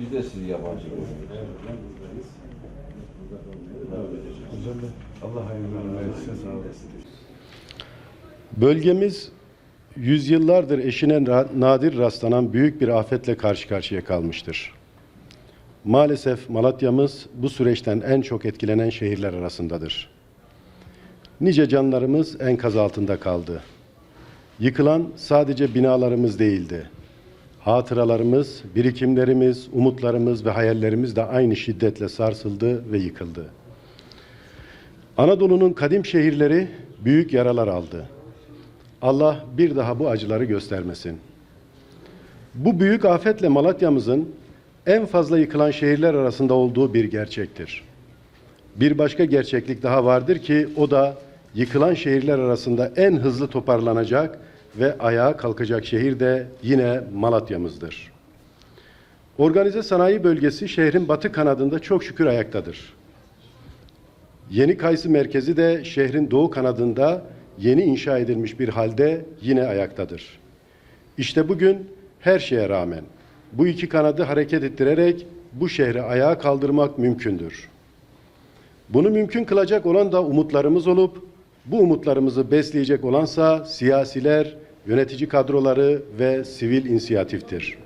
Biz de sizi yabancı. Allah. Bölgemiz yüzyıllardır eşine nadir rastlanan büyük bir afetle karşı karşıya kalmıştır. Maalesef Malatya'mız bu süreçten en çok etkilenen şehirler arasındadır. Nice canlarımız enkaz altında kaldı. Yıkılan sadece binalarımız değildi. Hatıralarımız, birikimlerimiz, umutlarımız ve hayallerimiz de aynı şiddetle sarsıldı ve yıkıldı. Anadolu'nun kadim şehirleri büyük yaralar aldı. Allah bir daha bu acıları göstermesin. Bu büyük afetle Malatya'mızın en fazla yıkılan şehirler arasında olduğu bir gerçektir. Bir başka gerçeklik daha vardır ki o da yıkılan şehirler arasında en hızlı toparlanacak ve ayağa kalkacak şehir de yine Malatya'mızdır. Organize sanayi bölgesi şehrin batı kanadında çok şükür ayaktadır. Yeni Kayısı merkezi de şehrin doğu kanadında yeni inşa edilmiş bir halde yine ayaktadır. İşte bugün her şeye rağmen bu iki kanadı hareket ettirerek bu şehri ayağa kaldırmak mümkündür. Bunu mümkün kılacak olan da umutlarımız olup bu umutlarımızı besleyecek olansa siyasiler, yönetici kadroları ve sivil inisiyatiftir.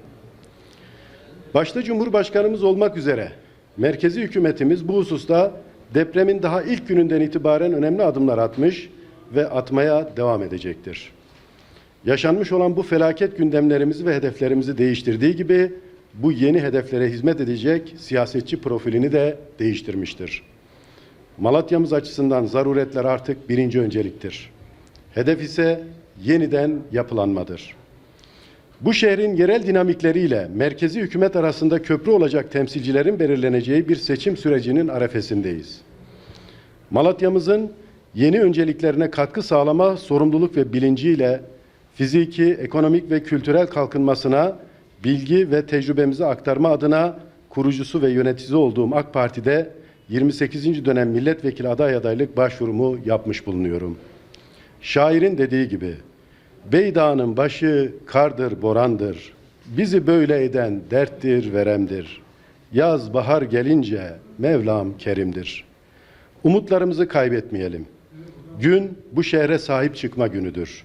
Başta Cumhurbaşkanımız olmak üzere merkezi hükümetimiz bu hususta depremin daha ilk gününden itibaren önemli adımlar atmış ve atmaya devam edecektir. Yaşanmış olan bu felaket gündemlerimizi ve hedeflerimizi değiştirdiği gibi bu yeni hedeflere hizmet edecek siyasetçi profilini de değiştirmiştir. Malatya'mız açısından zaruretler artık birinci önceliktir. Hedef ise yeniden yapılanmadır. Bu şehrin yerel dinamikleriyle merkezi hükümet arasında köprü olacak temsilcilerin belirleneceği bir seçim sürecinin arefesindeyiz. Malatya'mızın yeni önceliklerine katkı sağlama sorumluluk ve bilinciyle fiziki, ekonomik ve kültürel kalkınmasına bilgi ve tecrübemizi aktarma adına kurucusu ve yöneticisi olduğum AK Parti'de 28. dönem milletvekili aday adaylık başvurumu yapmış bulunuyorum. Şairin dediği gibi Beydağ'ın başı kardır, borandır. Bizi böyle eden derttir, veremdir. Yaz, bahar gelince Mevlam kerimdir. Umutlarımızı kaybetmeyelim. Gün bu şehre sahip çıkma günüdür.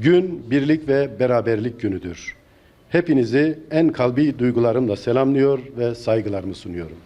Gün birlik ve beraberlik günüdür. Hepinizi en kalbi duygularımla selamlıyor ve saygılarımı sunuyorum.